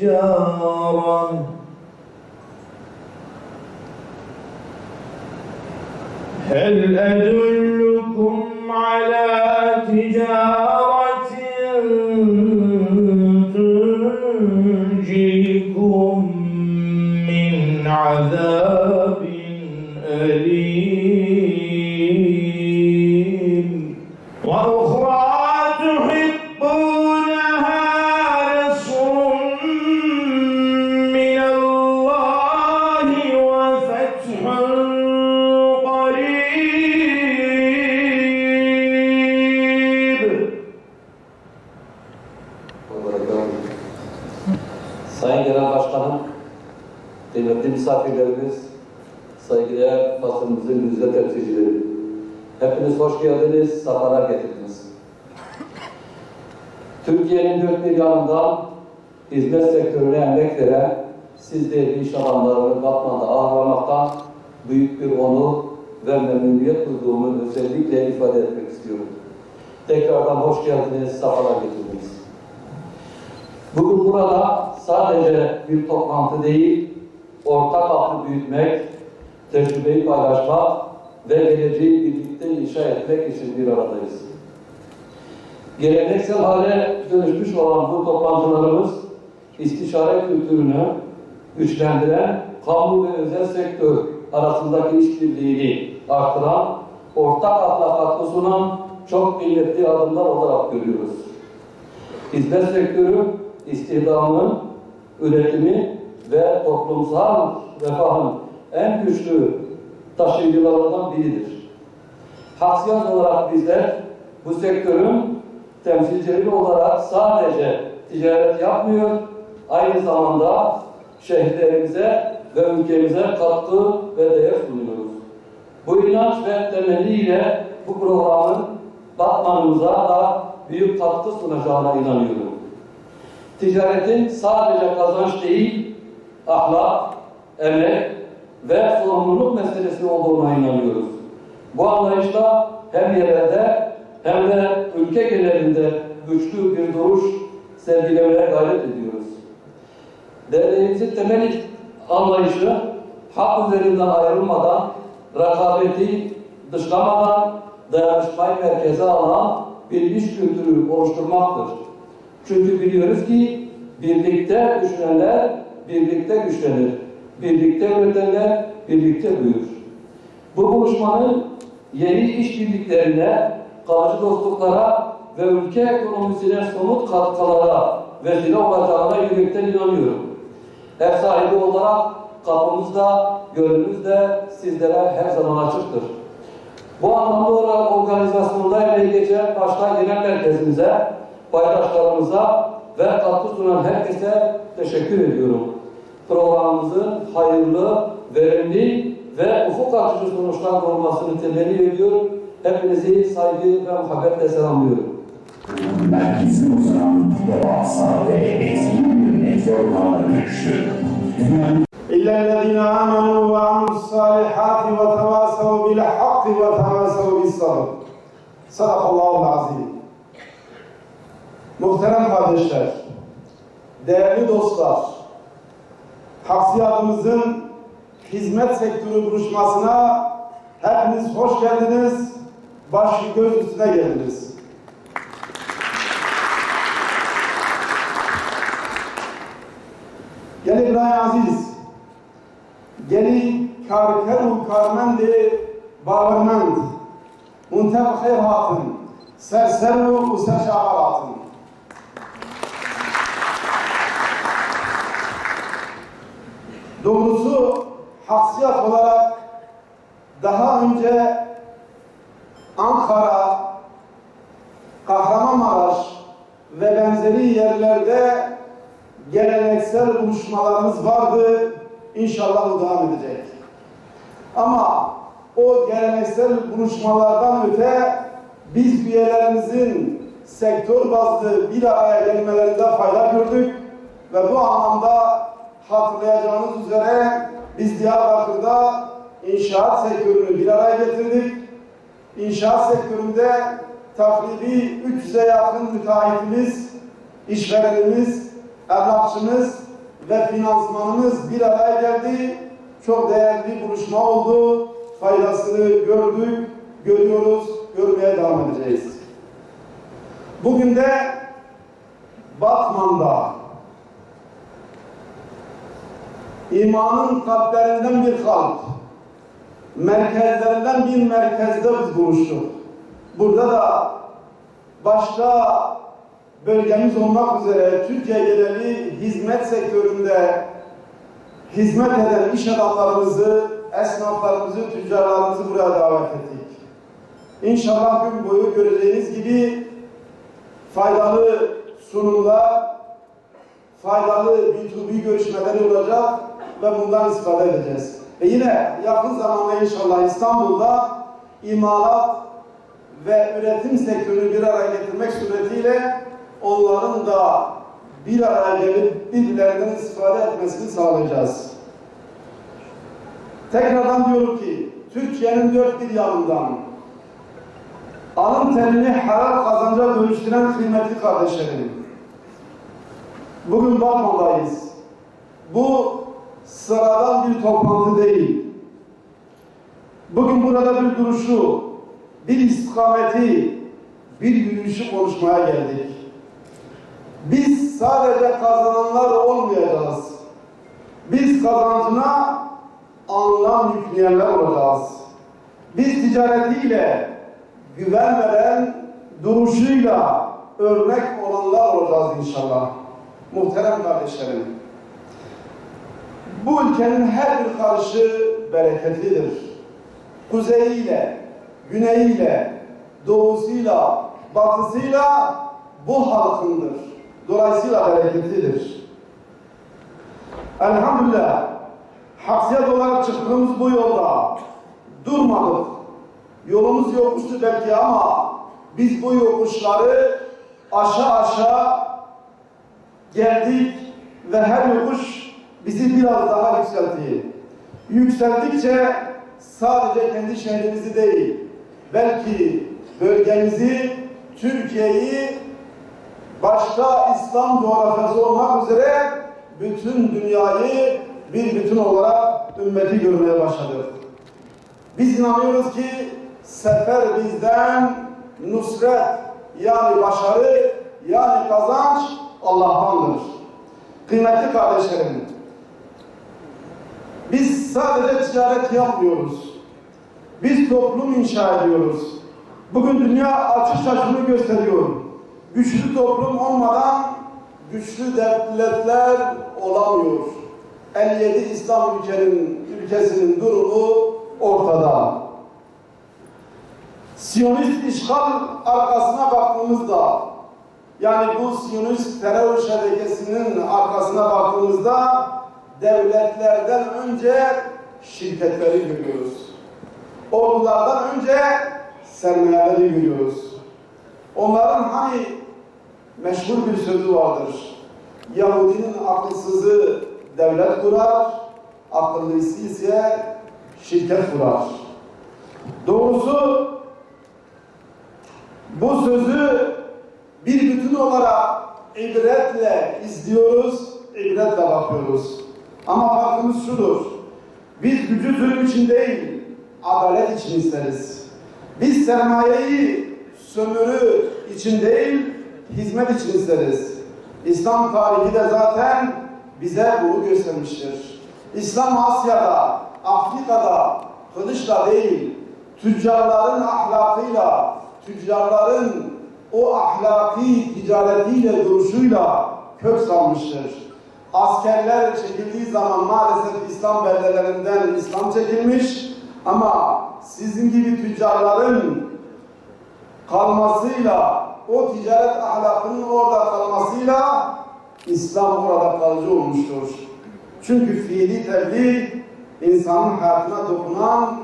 تجارة هل أدلكم Sayın Genel Başkanım, kıymetli misafirlerimiz, saygıdeğer basınımızın yüzde temsilcileri. Hepiniz hoş geldiniz, sefalar getirdiniz. Türkiye'nin dört bir yanından hizmet sektörüne emek veren siz değerli iş adamlarını Batman'da ağırlamaktan büyük bir onur ve memnuniyet duyduğumu özellikle ifade etmek istiyorum. Tekrardan hoş geldiniz, sefalar getirdiniz. Bugün burada sadece bir toplantı değil, ortak aklı büyütmek, tecrübeyi paylaşmak ve geleceği birlikte inşa etmek için bir aradayız. Geleneksel hale dönüşmüş olan bu toplantılarımız, istişare kültürünü güçlendiren, kamu ve özel sektör arasındaki işbirliğini artıran, ortak akla katkı çok kıymetli adımlar olarak görüyoruz. Hizmet sektörü istihdamın, üretimi ve toplumsal refahın en güçlü taşıyıcılarından biridir. Haksiyat olarak bizler bu sektörün temsilcileri olarak sadece ticaret yapmıyor, aynı zamanda şehirlerimize ve ülkemize katkı ve değer sunuyoruz. Bu inanç ve temelliyle bu programın Batman'ımıza da büyük katkı sunacağına inanıyorum. Ticaretin sadece kazanç değil, ahlak, emek ve sorumluluk meselesi olduğuna inanıyoruz. Bu anlayışla hem yerelde hem de ülke genelinde güçlü bir duruş sergilemeye gayret ediyoruz. Derneğimizin temel anlayışı hak üzerinden ayrılmadan, rekabeti dışlamadan, dayanışmayı merkeze alan bir iş kültürü oluşturmaktır. Çünkü biliyoruz ki birlikte düşünenler birlikte güçlenir. Birlikte üretenler birlikte büyür. Bu buluşmanın yeni işbirliklerine, kalıcı dostluklara ve ülke ekonomisine somut katkılara vesile olacağına yürekten inanıyorum. Ev sahibi olarak kapımız da, gönlümüz de sizlere her zaman açıktır. Bu anlamda olarak organizasyonda emeği geçen başta genel merkezimize, paydaşlarımıza ve katkı sunan herkese teşekkür ediyorum. Programımızın hayırlı, verimli ve ufuk açıcı sonuçlar olmasını temenni ediyorum. Hepinizi saygı ve muhabbetle selamlıyorum. merkezine uzanan devasa ve eski bir network ağına dönüştü. Dünyanın إلا الذين آمنوا وعملوا الصالحات وتواصوا بالحق وتواصوا بالصبر. Sadakallahu azim. Muhterem kardeşler, değerli dostlar, Haksiyatımızın hizmet sektörü buluşmasına hepiniz hoş geldiniz, baş göz üstüne geldiniz. Gel İbrahim Aziz, geli karkeru karmendi bağırmend, munteb hayr hatın, serseru user Doğrusu haksiyat olarak daha önce Ankara, Kahramanmaraş ve benzeri yerlerde geleneksel buluşmalarımız vardı. İnşallah bu devam edecek. Ama o geleneksel buluşmalardan öte biz üyelerimizin sektör bazlı bir araya gelmelerinde fayda gördük ve bu anlamda hatırlayacağınız üzere biz Diyarbakır'da inşaat sektörünü bir araya getirdik. İnşaat sektöründe takribi 300'e yakın müteahhitimiz, işverenimiz, emlakçımız ve finansmanımız bir araya geldi. Çok değerli buluşma oldu. Faydasını gördük, görüyoruz, görmeye devam edeceğiz. Bugün de Batman'da imanın kalplerinden bir kalp, merkezlerinden bir merkezde biz buluştuk. Burada da başka bölgemiz olmak üzere Türkiye geneli hizmet sektöründe hizmet eden iş adamlarımızı, esnaflarımızı, tüccarlarımızı buraya davet ettik. İnşallah gün boyu göreceğiniz gibi faydalı sunumlar, faydalı B2B görüşmeleri olacak ve bundan istifade edeceğiz. Ve yine yakın zamanda inşallah İstanbul'da imalat ve üretim sektörünü bir araya getirmek suretiyle onların da bir araya gelip birbirlerinden istifade etmesini sağlayacağız. Tekrardan diyorum ki Türkiye'nin dört bir yanından alın terini helal kazanca dönüştüren kıymetli kardeşlerim. Bugün Batman'dayız. Bu sıradan bir toplantı değil. Bugün burada bir duruşu, bir istikameti, bir yürüyüşü konuşmaya geldik. Biz sadece kazananlar olmayacağız. Biz kazancına anlam yükleyenler olacağız. Biz ticaretiyle, güven veren duruşuyla örnek olanlar olacağız inşallah. Muhterem kardeşlerim. Bu ülkenin her bir karışı bereketlidir. Kuzeyiyle, güneyiyle, doğusuyla, batısıyla bu halkındır. Dolayısıyla bereketlidir. Elhamdülillah haksiyet olarak çıktığımız bu yolda durmadık. Yolumuz yokuştu belki ama biz bu yokuşları aşağı aşağı geldik ve her yokuş bizi biraz daha yükseltti. Yükseldikçe sadece kendi şehrimizi değil, belki bölgemizi, Türkiye'yi başta İslam coğrafyası olmak üzere bütün dünyayı bir bütün olarak ümmeti görmeye başladık. Biz inanıyoruz ki sefer bizden nusret yani başarı yani kazanç Allah'tandır. Kıymetli kardeşlerim, biz sadece ticaret yapmıyoruz. Biz toplum inşa ediyoruz. Bugün dünya açıkça şunu gösteriyor. Güçlü toplum olmadan güçlü devletler olamıyor. 57 İslam ülkenin, ülkesinin durumu ortada. Siyonist işgal arkasına baktığımızda yani bu Siyonist terör şebekesinin arkasına baktığımızda devletlerden önce şirketleri görüyoruz. Ordulardan önce sermayeleri görüyoruz. Onların hani meşhur bir sözü vardır. Yahudinin akılsızı devlet kurar, akıllısı ise şirket kurar. Doğrusu bu sözü bir bütün olarak ibretle izliyoruz, ibretle bakıyoruz. Ama farkımız şudur. Biz gücü zulüm için değil, adalet için isteriz. Biz sermayeyi sömürü için değil, hizmet için isteriz. İslam tarihi de zaten bize bunu göstermiştir. İslam Asya'da, Afrika'da kılıçla değil, tüccarların ahlakıyla, tüccarların o ahlaki ticaretiyle, duruşuyla kök salmıştır. Askerler çekildiği zaman maalesef İslam beldelerinden İslam çekilmiş Ama sizin gibi tüccarların kalmasıyla, o ticaret ahlakının orada kalmasıyla İslam orada kalıcı olmuştur. Çünkü fiili tebliğ insanın hayatına dokunan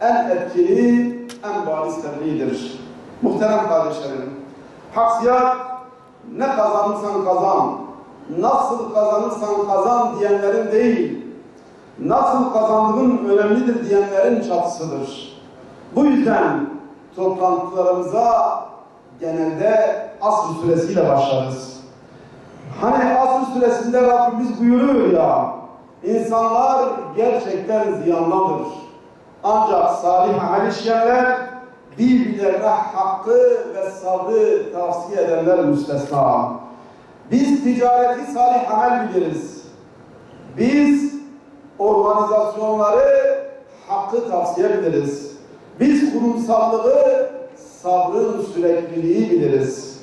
en etkili, en bariz tebliğdir. Muhterem kardeşlerim, haksiyat ne kazanırsan kazan, nasıl kazanırsan kazan diyenlerin değil, nasıl kazandığın önemlidir diyenlerin çatısıdır. Bu yüzden toplantılarımıza genelde asr süresiyle başlarız. Hani asr süresinde Rabbimiz buyuruyor ya, insanlar gerçekten ziyandadır. Ancak salih amel işleyenler birbirlerine hakkı ve sabrı tavsiye edenler müstesna. Biz ticareti salih amel biliriz. Biz organizasyonları hakkı tavsiye biliriz. Biz kurumsallığı sabrın sürekliliği biliriz.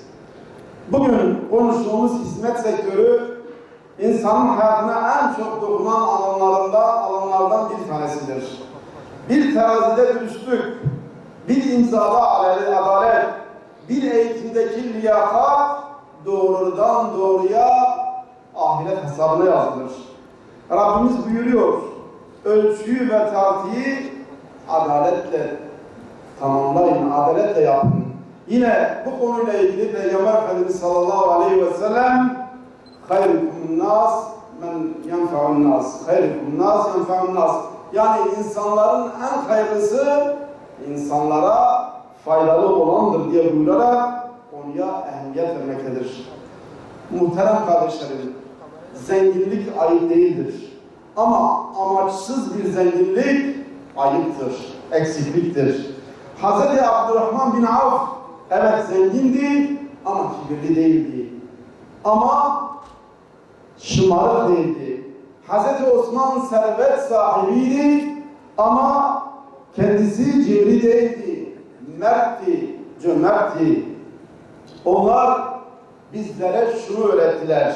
Bugün konuştuğumuz hizmet sektörü insanın hayatına en çok dokunan alanlarından, alanlardan bir tanesidir. Bir terazide dürüstlük, bir imzada adalet, bir eğitimdeki liyakat doğrudan doğruya ahiret hesabına yazılır. Rabbimiz buyuruyor, ölçüyü ve tartıyı adaletle tamamlayın, adaletle yapın. Yine bu konuyla ilgili Peygamber Efendimiz sallallahu aleyhi ve sellem hayrukum nas men yenfa'un nas. Hayrukum nas yenfa'un nas. Yani insanların en hayırlısı insanlara faydalı olandır diye buyurarak konuya ehemmiyet vermektedir. Muhterem kardeşlerim, zenginlik ayıp değildir. Ama amaçsız bir zenginlik ayıptır, eksikliktir. Hz. Abdurrahman bin Avf evet zengindi ama kibirli değildi. Ama şımarık değildi. Hz. Osman servet sahibiydi ama kendisi cimri değildi. Mertti, cömertti. Onlar bizlere şunu öğrettiler.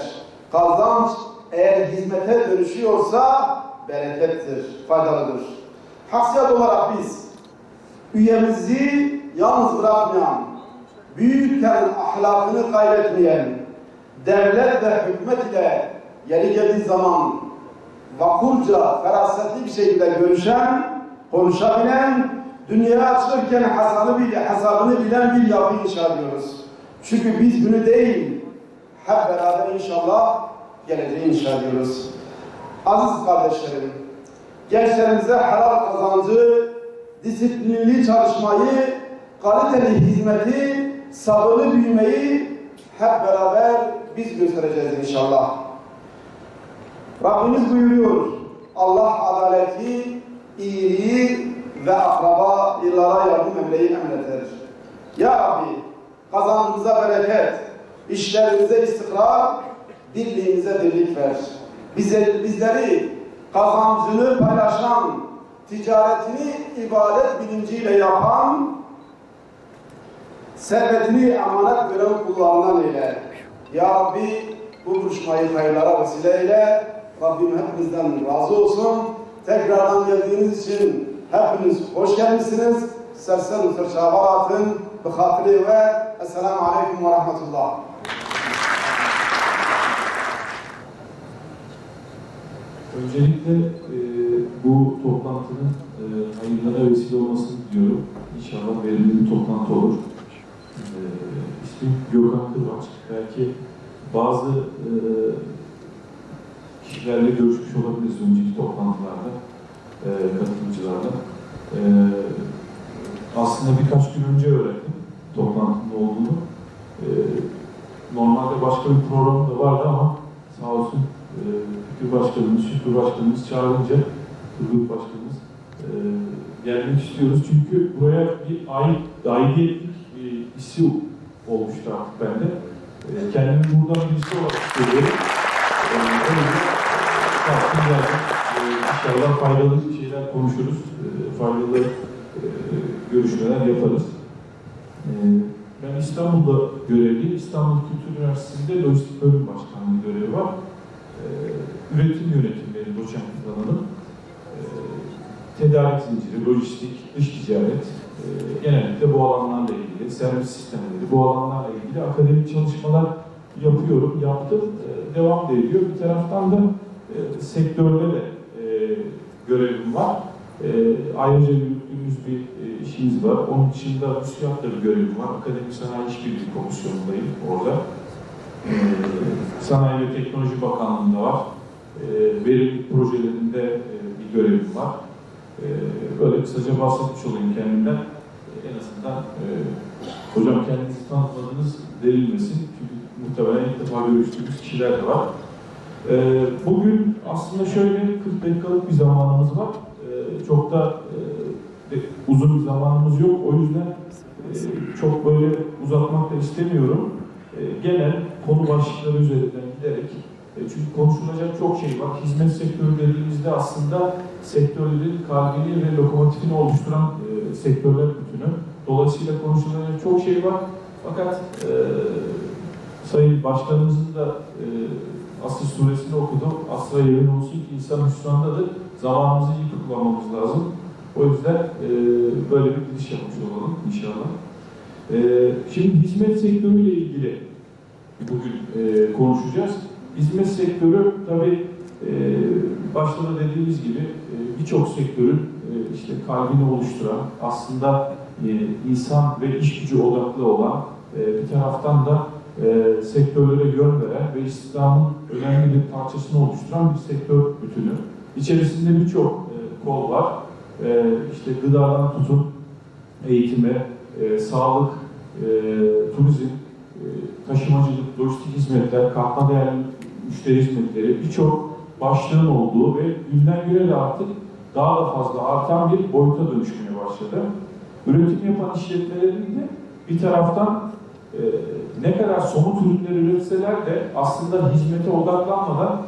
Kazanç eğer hizmete dönüşüyorsa berekettir, faydalıdır. Haksiyat olarak biz üyemizi yalnız bırakmayan, büyükken ahlakını kaybetmeyen, devlet ve hükümet ile yeri geldiği zaman vakurca, ferasetli bir şekilde görüşen, konuşabilen, dünyaya açılırken hesabını, bile, hesabını bilen bir yapı inşa ediyoruz. Çünkü biz günü değil, hep beraber inşallah geleceği inşa ediyoruz. Aziz kardeşlerim, gençlerimize helal kazancı, disiplinli çalışmayı, kaliteli hizmeti, sabırlı büyümeyi hep beraber biz göstereceğiz inşallah. Rabbimiz buyuruyor, Allah adaleti, iyiliği ve akrabalara yardım emreyi emreder. Ya Rabbi, kazandığımıza bereket, işlerimize istikrar, birliğimize birlik ver. Bize, bizleri kazancını paylaşan, ticaretini ibadet bilinciyle yapan, servetini emanet gören kullarından eyle. Ya Rabbi bu buluşmayı hayırlara vesile eyle. Rabbim hepinizden razı olsun. Tekrardan geldiğiniz için hepiniz hoş gelmişsiniz. Sersen fırçavatın, bıhatiri ve Esselamu Aleyküm ve Rahmetullah. Öncelikle e, bu toplantının e, hayırlara vesile olmasını diliyorum. İnşallah verimli bir toplantı olur. E, ismim Gökhan Kırbaç. Belki bazı e, kişilerle görüşmüş olabiliriz önceki toplantılarda, e, katılımcılarla. E, aslında birkaç gün önce öğrendim toplantının olduğunu. E, normalde başka bir program da vardı ama sağ olsun e, Fikir Başkanımız, Şükrü Başkanımız çağırınca Turgut Başkanımız e, gelmek istiyoruz. Çünkü buraya bir ait, aidiyetlik e, hissi olmuştu artık bende. E, kendimi buradan birisi olarak görüyorum. E, o yüzden. E, faydalı şeyler konuşuruz. E, faydalı e, görüşmeler yaparız. E, ben İstanbul'da görevliyim. İstanbul Kültür Üniversitesi'nde Lojistik Bölüm Başkanlığı görevi var. Ee, üretim yönetimleri doçentlik alanım. Ee, tedarik zinciri, lojistik, dış ticaret, genellikle bu alanlarla ilgili, servis sistemleri, bu alanlarla ilgili akademik çalışmalar yapıyorum, yaptım, devam da ediyor. Bir taraftan da e, sektörde de e, görevim var. Ayrıca yürüttüğümüz bir işimiz var. Onun dışında müsiyatta bir görevim var. Akademik Sanayi İşbirliği Komisyonu'ndayım orada. E, Sanayi ve Teknoloji Bakanlığı'nda var. E, verimlilik projelerinde e, bir görevim var. E, böyle kısaca bahsetmiş olayım kendimden. E, en azından e, hocam kendinizi tanıtmadınız denilmesin. Çünkü muhtemelen ilk defa görüştüğümüz kişiler de var. Bugün aslında şöyle 40 dakikalık bir zamanımız var. Çok da e, uzun bir zamanımız yok. O yüzden e, çok böyle uzatmak da istemiyorum. E, genel konu başlıkları üzerinden giderek e, çünkü konuşulacak çok şey var. Hizmet sektörü dediğimizde aslında sektörlerin kalbini ve lokomotifini oluşturan sektörler bütünü. Dolayısıyla konuşulacak çok şey var. Fakat Sayın Başkanımızın da e, Asıl suresini okudum. Asla yemin olsun ki insan hüsrandadır. Zamanımızı iyi kullanmamız lazım. O yüzden e, böyle bir giriş yapmış olalım inşallah. E, şimdi hizmet sektörüyle ilgili bugün e, konuşacağız. Hizmet sektörü tabii e, başta da dediğimiz gibi e, birçok sektörün e, işte kalbini oluşturan, aslında e, insan ve iş gücü odaklı olan e, bir taraftan da e, sektörlere yön veren ve istihdamın önemli bir parçasını oluşturan bir sektör bütünü. İçerisinde birçok e, kol var. E, işte gıdadan tutun, eğitime, e, sağlık, e, turizm, e, taşımacılık, lojistik hizmetler, katma değerli müşteri hizmetleri birçok başlığın olduğu ve günden güne de artık daha da fazla artan bir boyuta dönüşmeye başladı. Üretim yapan işletmelerin de bir taraftan e, ne kadar somut ürünler üretseler de aslında hizmete odaklanmadan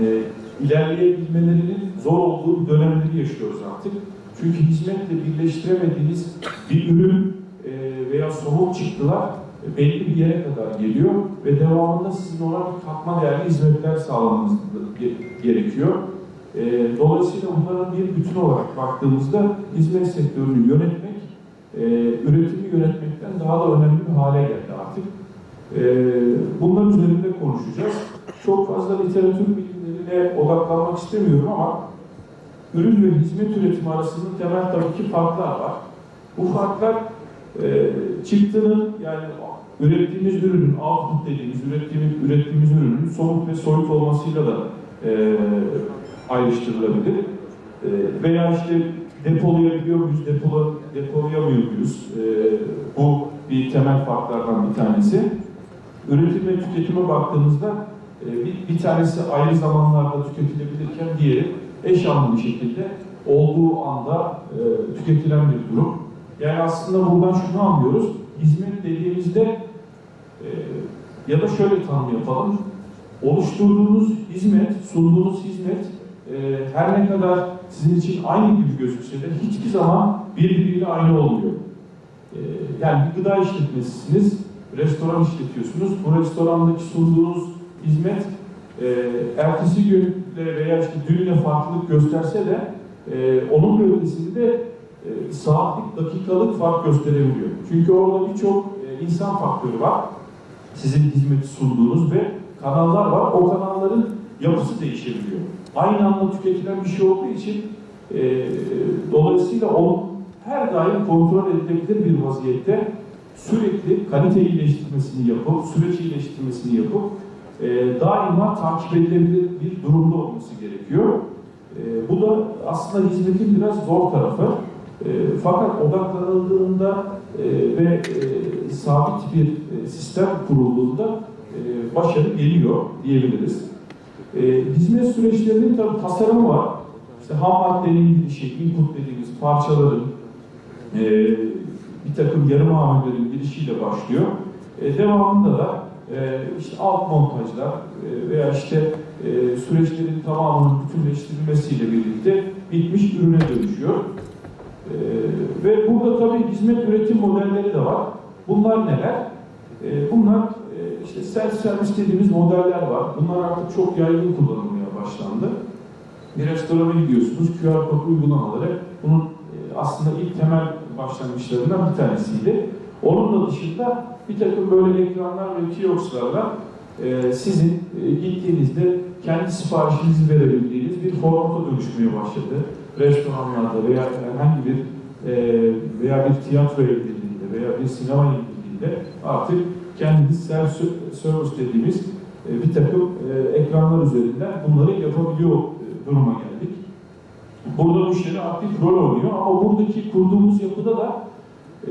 e, ilerleyebilmelerinin zor olduğu bir dönemleri yaşıyoruz artık. Çünkü hizmetle birleştiremediğiniz bir ürün e, veya somut çıktılar e, belli bir yere kadar geliyor ve devamında sizin ona katma değerli hizmetler sağlamanız ge- gerekiyor. E, dolayısıyla bunların bir bütün olarak baktığımızda hizmet sektörünü yönetmek, üretimi yönetmekten daha da önemli bir hale geldi artık. Bunların üzerinde konuşacağız. Çok fazla literatür bilimlerine odaklanmak istemiyorum ama ürün ve hizmet üretimi arasında temel tabii ki farklar var. Bu farklar e, çıktının yani ürettiğimiz ürünün, output dediğimiz, ürettiğimiz, ürettiğimiz ürünün somut ve soyut olmasıyla da e, ayrıştırılabilir. E, veya işte depolayabiliyor muyuz, depola, depolayamıyor muyuz? E, bu bir temel farklardan bir tanesi. Üretim ve tüketime baktığımızda e, bir, bir tanesi ayrı zamanlarda tüketilebilirken diğeri eş anlamlı şekilde olduğu anda e, tüketilen bir durum. Yani aslında buradan şunu anlıyoruz. Hizmet dediğimizde e, ya da şöyle tanım yapalım. Oluşturduğunuz hizmet, sunduğunuz hizmet e, her ne kadar sizin için aynı gibi gözükse de hiçbir zaman birbiriyle aynı olmuyor. E, yani bir gıda işletmesisiniz, restoran işletiyorsunuz. Bu restorandaki sunduğunuz hizmet e, ertesi günle veya işte dünle farklılık gösterse de e, onun bölgesinde e, saatlik, dakikalık fark gösterebiliyor. Çünkü orada birçok e, insan faktörü var. Sizin hizmeti sunduğunuz ve kanallar var. O kanalların yapısı değişebiliyor. Aynı anda tüketilen bir şey olduğu için e, dolayısıyla onu her daim kontrol edilebilir bir vaziyette sürekli kalite iyileştirmesini yapıp, süreç iyileştirmesini yapıp e, daima takip edilebilir bir durumda olması gerekiyor. E, bu da aslında hizmetin biraz zor tarafı. E, fakat odaklanıldığında e, ve e, sabit bir e, sistem kurulduğunda e, başarı geliyor diyebiliriz. E, hizmet süreçlerinin tabii tasarımı var. İşte ham maddenin girişi, input dediğimiz parçaların, e, bir takım yarım mamullerin girişiyle başlıyor. E, devamında da e, işte alt montajlar e, veya işte e, süreçlerin tamamının bütünleştirilmesiyle birlikte bitmiş ürüne dönüşüyor. E, ve burada tabii hizmet üretim modelleri de var. Bunlar neler? E, bunlar e, işte self servis dediğimiz modeller var. Bunlar artık çok yaygın kullanılmaya başlandı. bir restorana gidiyorsunuz, QR kod uygulamaları bunun e, aslında ilk temel başlangıçlarından bir tanesiydi. Onun da dışında bir takım böyle ekranlar ve kiosklarla e, sizin e, gittiğinizde kendi siparişinizi verebildiğiniz bir formata dönüşmeye başladı. Restoranlarda veya herhangi bir e, veya bir tiyatroya gidildiğinde veya bir sinemaya gidildiğinde artık kendiniz self service dediğimiz e, bir takım e, ekranlar üzerinden bunları yapabiliyor e, duruma geldik. Burada müşteri aktif rol oynuyor ama buradaki kurduğumuz yapıda da e,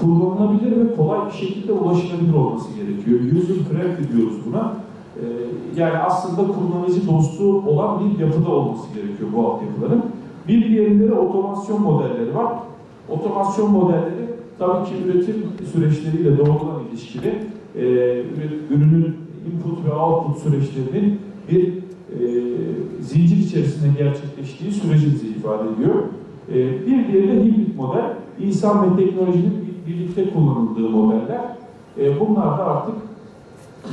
kullanılabilir ve kolay bir şekilde ulaşılabilir olması gerekiyor. User friendly diyoruz buna. E, yani aslında kullanıcı dostu olan bir yapıda olması gerekiyor bu altyapıların. Bir diğerinde de otomasyon modelleri var. Otomasyon modelleri tabii ki üretim süreçleriyle doğrudan ilişkili. E, üret- ürünün input ve output süreçlerinin bir e, zincir içerisinde gerçekleştiği süreci ifade ediyor. E, bir diğeri de hibrit model. İnsan ve teknolojinin bir- birlikte kullanıldığı modeller. E, bunlar da artık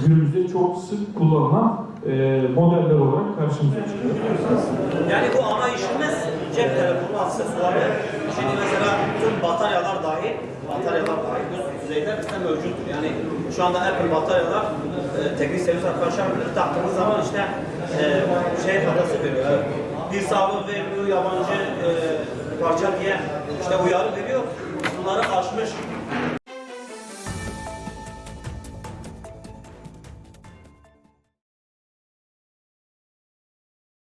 günümüzde çok sık kullanılan e, modeller olarak karşımıza çıkıyor. Yani bu ana işimiz cep telefonu aksesuarı. Şimdi mesela tüm bataryalar dahi, bataryalar dahi bu düzeyde bizde mevcuttur. Yani şu anda Apple bataryalar e, teknik servis arkadaşlar. Taktığınız zaman işte e, şey hatası veriyor. Bir sağlık vermiyor, yabancı e, parça diye işte uyarı veriyor. Bunları aşmış